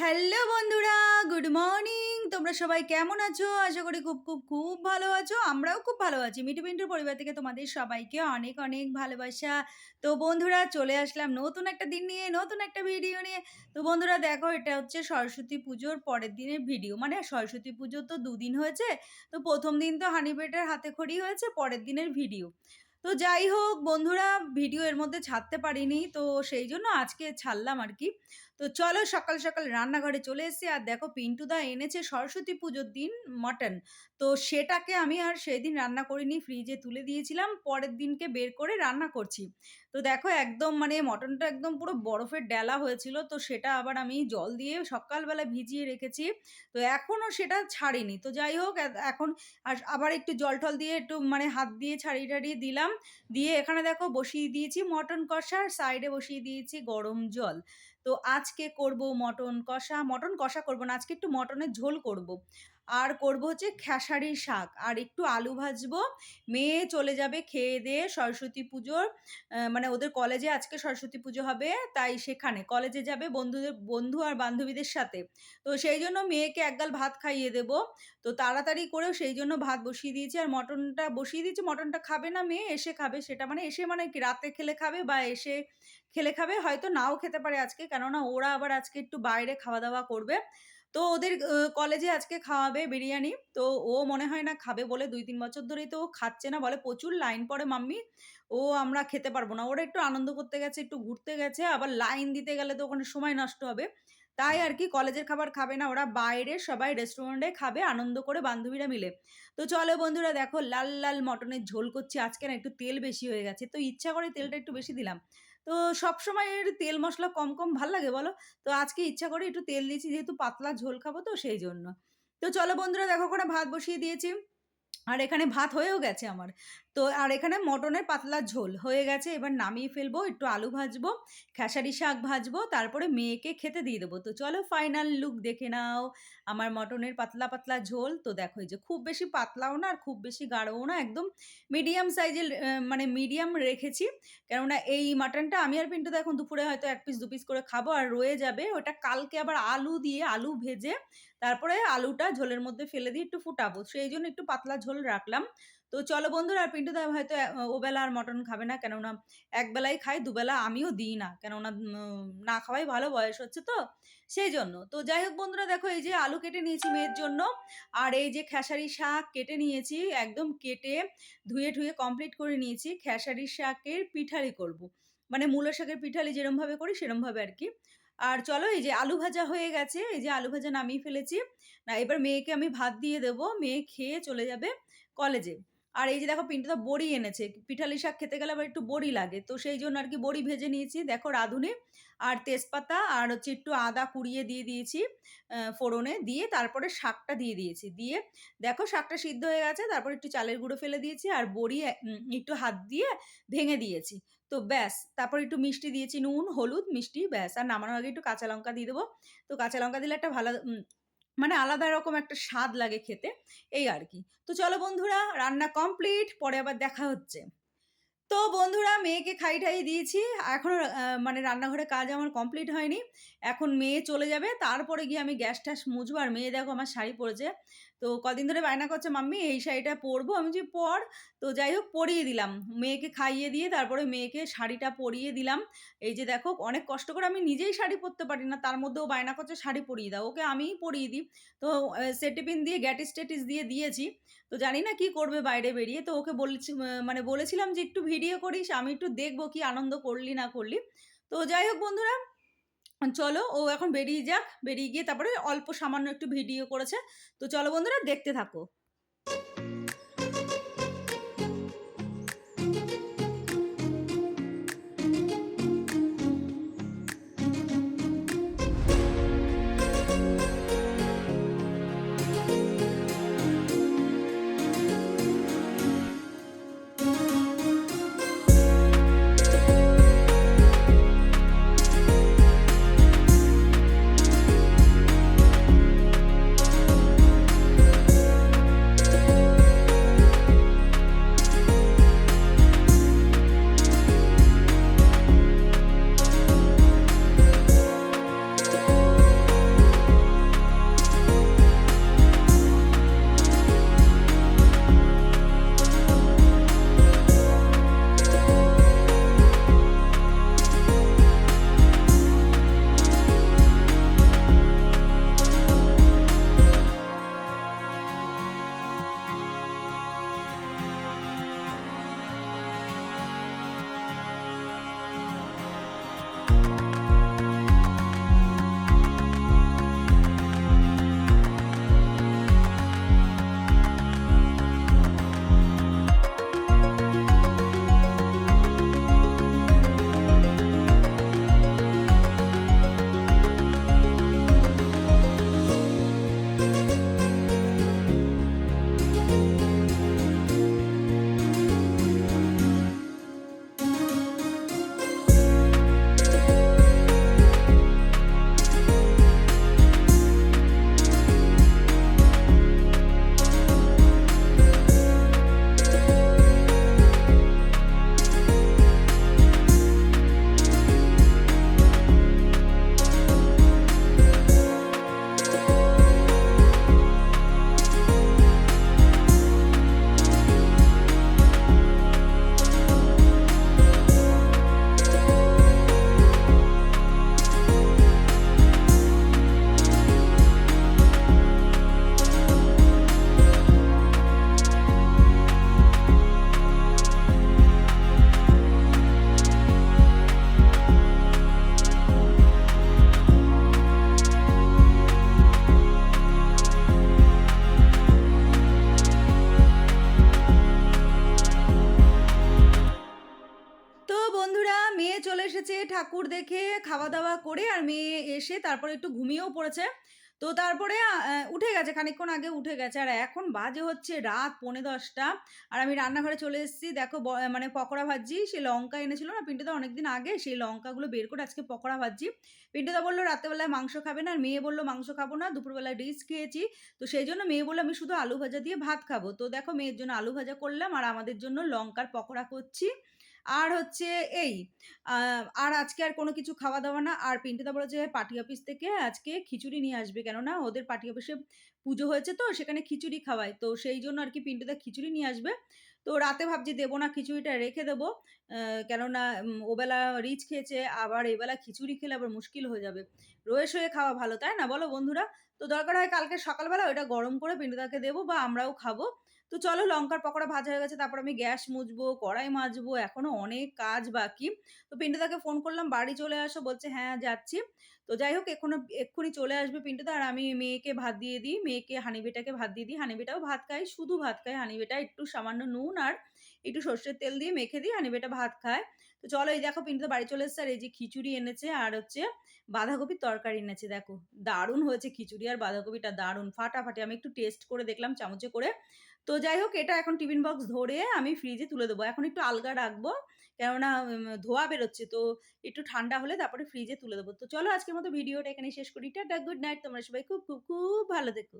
Hello বন্ধুরা, good morning. তোমরা সবাই কেমন আছো? আশা করি খুব খুব খুব ভালো আছো। আমরাও খুব ভালো আছি। মিঠু পিন্টুর পরিবার থেকে তোমাদের সবাইকে অনেক অনেক ভালোবাসা। তো বন্ধুরা, চলে আসলাম নতুন একটা দিন নিয়ে, নতুন একটা ভিডিও নিয়ে। তো বন্ধুরা, দেখো, এটা হচ্ছে সরস্বতী পুজোর পরের দিনের ভিডিও। মানে সরস্বতী পুজো তো দুদিন হয়েছে। তো প্রথম দিন তো হানিপেটের হাতে খড়ি হয়েছে, পরের দিনের ভিডিও। তো যাই হোক, বন্ধুরা, ভিডিও এর মধ্যে ছাড়তে পারিনি। তো সেই জন্য আজকে ছাড়লাম আর কি। তো চলো সকাল সকাল রান্নাঘরে চলে এসেছি। আর দেখো পিন্টুদা এনেছে সরস্বতী পুজোর দিন মটন। তো সেটাকে আমি আর সেদিন রান্না করিনি ফ্রিজে তুলে দিয়েছিলাম, পরের দিনকে বের করে রান্না করছি। তো দেখো একদম মানে মটনটা একদম পুরো বরফের ডেলা হয়েছিল, তো সেটা আবার আমি জল দিয়ে সকালবেলা ভিজিয়ে রেখেছি। তো এখনও সেটা ছাড়িনি। তো যাই হোক এখন আর আবার একটু জল টল দিয়ে একটু মানে হাত দিয়ে ছাড়িয়ে টাড়িয়ে দিলাম। দিয়ে এখানে দেখো বসিয়ে দিয়েছি মটন কষার সাইডে বসিয়ে দিয়েছি গরম জল। তো আজকে করব মটন কষা। মটন কষা করব না আজকে একটু মটনের ঝোল করব। আর করব হচ্ছে খেসারির শাক। আর একটু আলু ভাজবো। মেয়ে চলে যাবে খেয়ে দিয়ে সরস্বতী পুজোর। মানে ওদের কলেজে আজকে সরস্বতী পুজো হবে, তাই সেখানে। কলেজে যাবে বন্ধুদের, বন্ধু আর বান্ধবীদের সাথে। তো সেই জন্য মেয়েকে একগাল ভাত খাইয়ে দেব। তো তাড়াতাড়ি করেও সেই জন্য ভাত বসিয়ে দিয়েছি। আর মটনটা বসিয়ে দিয়েছি, মটনটা খাবে না মেয়ে, এসে খাবে সেটা। মানে এসে মানে কি, রাতে খেলে খাবে বা এসে খেলে খাবে, হয়তো নাও খেতে পারে আজকে। কেননা ওরা আবার আজকে একটু বাইরে খাওয়া দাওয়া করবে। তো ওদের কলেজে আজকে খাওয়াবে বিরিয়ানি। তো ও মনে হয় না খাবে বলে দুই, তিন বছর ধরেই তো ও খাচ্ছে না, বলে প্রচুর লাইন পড়ে মাম্মি। ও আমরা খেতে পারব না। ওরা একটু আনন্দ করতে গেছে, একটু ঘুরতে গেছে, আবার লাইন দিতে গেলে তো ওখানে সময় নষ্ট হবে। তাই আর কি কলেজের খাবার খাবে না, ওরা বাইরে সবাই রেস্টুরেন্টে খাবে, আনন্দ করে বান্ধবীরা মিলে। তো চলো বন্ধুরা, দেখো লাল লাল মটনের ঝোল করছি। আজকে না একটু তেল বেশি হয়ে গেছে। তো ইচ্ছা করে তেলটা একটু বেশি দিলাম। তো সবসময় এর তেল মশলা কম কম ভালো লাগে বলো? তো আজকে ইচ্ছা করে একটু তেল দিয়েছি যেহেতু পাতলা ঝোল খাব তো সেই জন্য তো চলো বন্ধুরা দেখো করে ভাত বসিয়ে দিয়েছি। আর এখানে ভাত হয়েও গেছে আমার। তো আর এখানে মটনের পাতলা ঝোল হয়ে গেছে, এবার নামিয়ে ফেলব, একটু আলু ভাজবো, খেসারি শাক ভাজবো, তারপরে মেয়েকে খেতে দিয়ে দেবো। তো চলো ফাইনাল লুক দেখে নাও আমার মটনের পাতলা পাতলা ঝোল। তো দেখো যে খুব বেশি পাতলাও না আর খুব বেশি গাঢ়ও না, একদম মিডিয়াম সাইজের মানে মিডিয়াম রেখেছি। কেননা এই মাটনটা আমি আর পিন্টু এখন দুপুরে হয়তো এক পিস দু পিস করে খাব আর রয়ে যাবে। ওটা কালকে আবার আলু দিয়ে আলু ভেজে, তারপরে আলুটা ঝোলের মধ্যে ফেলে দিয়ে একটু ফুটাবো। সেই জন্য একটু পাতলা ঝোল রাখলাম। তো চলো বন্ধুরা, আর পিন্টু দা হয়তো ওবেলা আর মটন খাবে না। কেননা একবেলাই খাই দুবেলা আমিও দিই না। কেননা না খাওয়াই ভালো, বয়স হচ্ছে তো। সেই জন্য। তো যাই হোক বন্ধুরা, দেখো এই যে আলু কেটে নিয়েছি মেয়ের জন্য। আর এই যে খেসারি শাক কেটে নিয়েছি, একদম কেটে ধুয়ে ধুয়ে কমপ্লিট করে নিয়েছি। খেসারি শাকের পিঠালি করব। মানে মূলো শাকের পিঠালি যেরমভাবে করি সেরমভাবে আর কি। আর চলো এই যে আলু ভাজা হয়ে গেছে, এই যে আলু ভাজা নামিয়ে ফেলেছি। না, এবার মেয়েকে আমি ভাত দিয়ে দেবো। মেয়ে খেয়ে চলে যাবে কলেজে। আর এই যে দেখো পিন্টুদা বড়ি এনেছে পিঠালি শাক খেতে গেলে আবার একটু বড়ি লাগে। তো সেই জন্য আর কি বড়ি ভেজে নিয়েছি। দেখো রাঁধুনি আর তেজপাতা আর হচ্ছে একটু আদা কুড়িয়ে দিয়ে দিয়েছি ফোড়নে দিয়ে তারপরে শাকটা দিয়ে দিয়েছি। দিয়ে দেখো শাকটা সিদ্ধ হয়ে গেছে, তারপর একটু চালের গুঁড়ো ফেলে দিয়েছি আর বড়ি একটু হাত দিয়ে ভেঙে দিয়েছি। তো ব্যাস, তারপর একটু মিষ্টি দিয়েছি, নুন, হলুদ, মিষ্টি, ব্যাস। আর নামানোর আগে একটু কাঁচা লঙ্কা দিয়ে দেবো। তো কাঁচা লঙ্কা দিলে একটা ভালো মানে আলাদা রকম একটা স্বাদ লাগে খেতে, এই আর কি। তো চলো বন্ধুরা, রান্না কমপ্লিট পরে আবার দেখা হচ্ছে। তো বন্ধুরা মেয়েকে খাই ঠাই দিয়েছি। এখনও মানে রান্নাঘরে কাজ আমার কমপ্লিট হয়নি। এখন মেয়ে চলে যাবে। তারপরে গিয়ে আমি গ্যাস ট্যাস মুছবো। আর মেয়ে দেখো আমার শাড়ি পরেছে। তো কদিন ধরে বায়না করছে, মাম্মি, এই শাড়িটা পরবো? আমি যে পর। তো যাই হোক, পরিয়ে দিলাম। মেয়েকে খাইয়ে দিয়ে তারপরে মেয়েকে শাড়িটা পরিয়ে দিলাম। এই যে দেখো, অনেক কষ্ট করে আমি নিজেই শাড়ি পরতে পারি না। তার মধ্যেও বায়না করছে, শাড়ি পরিয়ে দাও। ওকে আমিই পরিয়ে দিই। তো সেটিপিন দিয়ে গ্যাটিস টেটিস দিয়ে দিয়েছি। তো জানি না কি করবে বাইরে বেরিয়ে। তো ওকে বলেছি মানে বলেছিলাম যে একটু ভিডিও করিস, আমি একটু দেখব কি আনন্দ করলি না করলি। তো যাই হোক বন্ধুরা, চলো ও এখন বেরিয়ে যাক, বেরিয়ে গিয়ে তারপরে অল্প সামান্য একটু ভিডিও করেছে। তো চলো বন্ধুরা, দেখতে থাকো। ঠাকুর দেখে খাওয়া-দাওয়া করে আর মেয়ে এসে তারপরে একটু ঘুমিয়েও পড়েছে। তো তারপরে উঠে গেছে খানিকক্ষণ আগে উঠে গেছে। আর এখন বাজে হচ্ছে রাত ১৫:৩০ আর আমি রান্নাঘরে চলে এসেছি। দেখো মানে পকোড়া ভাজছি। সে লঙ্কা এনেছিল না পিন্টুদা অনেকদিন আগে, সেই লঙ্কাগুলো বের করে আজকে পকোড়া ভাজছি। পিন্টুদা বলল রাত্রেবেলায় মাংস খাবে না। আর মেয়ে বলল মাংস খাব না। দুপুরবেলায় রিচ খেয়েছি। তো সেই জন্য মেয়ে বলল আমি শুধু আলু ভাজা দিয়ে ভাত খাব। তো দেখো মেয়ের জন্য আলু ভাজা করলাম আর আমাদের জন্য লঙ্কার পকোড়া করছি। আর হচ্ছে এই আর আজকে আর কোনো কিছু খাওয়া-দাওয়া না। আর পিন্টুদা বলেছে পার্টি অফিস থেকে আজকে খিচুড়ি নিয়ে আসবে। কেননা ওদের পার্টি অফিসে পুজো হয়েছে তো সেখানে খিচুড়ি খাওয়ায়। তো সেইজন্য আরকি পিন্টুদা খিচুড়ি নিয়ে আসবে। তো রাতে ভাবছি দেবো না খিচুড়িটা রেখে দেবো। কেননা ওবেলা রিচ খেয়েছে আবার এবেলা খিচুড়ি খেলে আবার মুশকিল হয়ে যাবে। রয়ে সয়ে খাওয়া ভালো, তাই না বলো বন্ধুরা? তো দরকার হয় কালকে সকালবেলা ওইটা গরম করে পিন্টুদাকে দেবো বা আমরাও খাব। তো চলো লঙ্কার পকোড়া ভাজা হয়ে গেছে। তারপর আমি গ্যাস মুজবো কড়াই মাজবো। এখনও অনেক কাজ বাকি। তো পিন্টুদাকে ফোন করলাম, "বাড়ি চলে আসো।" বলছে, "হ্যাঁ, যাচ্ছি।" তো যাই হোক এখনও এক্ষুনি চলে আসবে পিন্টুদা আর আমি মেয়েকে ভাত দিয়ে দিই। মেয়েকে হানিবেটাকে ভাত দিয়ে দিই। হানিবেটাও ভাত খায়, শুধু ভাত খায় হানিবেটা। একটু সামান্য নুন আর একটু সর্ষের তেল দিয়ে মেখে দিই, হানিবেটা ভাত খায়। তো চলো এই দেখো পিন্টুদা বাড়ি চলে এসেছে আর এই যে খিচুড়ি এনেছে আর হচ্ছে বাঁধাকপির তরকারি এনেছে দেখো। দারুণ হয়েছে খিচুড়ি আর বাঁধাকপিটা দারুণ ফাটাফাটি। আমি একটু টেস্ট করে দেখলাম চামচে করে। তো যাই হোক এটা এখন টিফিন বক্স ধরে আমি ফ্রিজে তুলে দেবো। এখন একটু আলগা রাখব। কেননা ধোয়া বেরোচ্ছে। তো একটু ঠান্ডা হলে তারপরে ফ্রিজে তুলে দেবো। তো চলো আজকের মতো ভিডিওটা এখানেই শেষ করি। Tata, good night. তোমরা সবাই খুব, খুব, খুব ভালো থেকো।